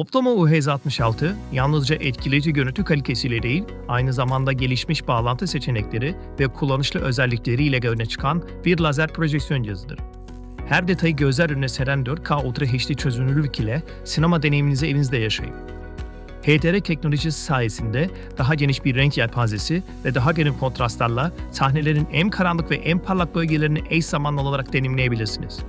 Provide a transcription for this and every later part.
Optoma UHZ66 yalnızca etkileyici görüntü kalitesiyle değil, aynı zamanda gelişmiş bağlantı seçenekleri ve kullanışlı özellikleriyle öne çıkan bir lazer projeksiyon cihazıdır. Her detayı gözler önüne seren 4K Ultra HD çözünürlük ile sinema deneyiminizi evinizde yaşayın. HDR teknolojisi sayesinde daha geniş bir renk yelpazesi ve daha geniş kontrastlarla sahnelerin en karanlık ve en parlak bölgelerini eş zamanlı olarak deneyimleyebilirsiniz.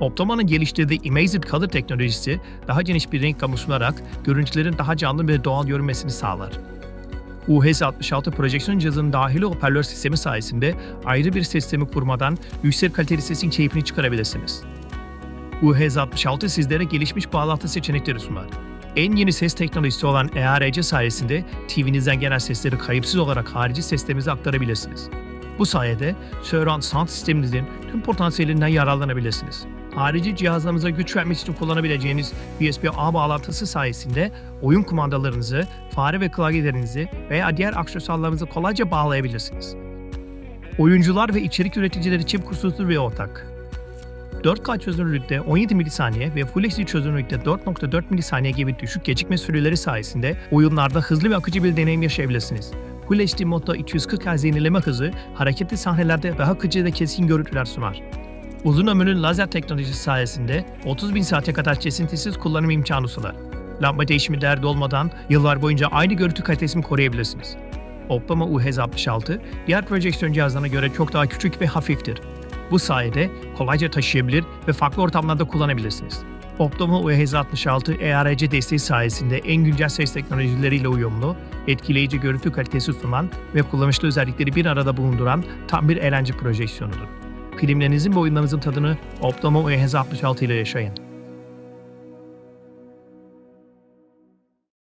Optoma'nın geliştirdiği Immersive Color teknolojisi daha geniş bir renk gamı sunarak görüntülerin daha canlı ve doğal görünmesini sağlar. UHS-66 projeksiyon cihazının dahili hoparlör sistemi sayesinde ayrı bir sistemi kurmadan yüksek kaliteli sesin keyfini çıkarabilirsiniz. UHS-66 sizlere gelişmiş bağlantı seçenekleri sunar. En yeni ses teknolojisi olan EARC sayesinde TV'nizden gelen sesleri kayıpsız olarak harici seslerinize aktarabilirsiniz. Bu sayede Surround Sound sisteminizin tüm potansiyelinden yararlanabilirsiniz. Harici cihazlarınıza güç vermek için kullanabileceğiniz USB-A bağlantısı sayesinde oyun kumandalarınızı, fare ve klavyelerinizi veya diğer aksesuarlarınızı kolayca bağlayabilirsiniz. Oyuncular ve içerik üreticileri için kusursuz bir ortak. 4K çözünürlükte 17 milisaniye ve Full HD çözünürlükte 4.4 milisaniye gibi düşük gecikme süreleri sayesinde oyunlarda hızlı ve akıcı bir deneyim yaşayabilirsiniz. HD modda 240 Hz yenileme hızı hareketli sahnelerde daha akıcı ve keskin görüntüler sunar. Uzun ömürlü lazer teknolojisi sayesinde 30 bin saate kadar kesintisiz kullanım imkanı sunar. Lamba değişimi derdi olmadan yıllar boyunca aynı görüntü kalitesini koruyabilirsiniz. Optoma UHZ66 diğer projeksiyon cihazlarına göre çok daha küçük ve hafiftir. Bu sayede kolayca taşıyabilir ve farklı ortamlarda kullanabilirsiniz. Optoma UHZ66 ERC desteği sayesinde en güncel ses teknolojileriyle uyumlu, etkileyici görüntü kalitesi sunan ve kullanışlı özellikleri bir arada bulunduran tam bir eğlence projeksiyonudur. Filmlerinizin ve oyunlarınızın tadını Optoma UHZ66 ile yaşayın.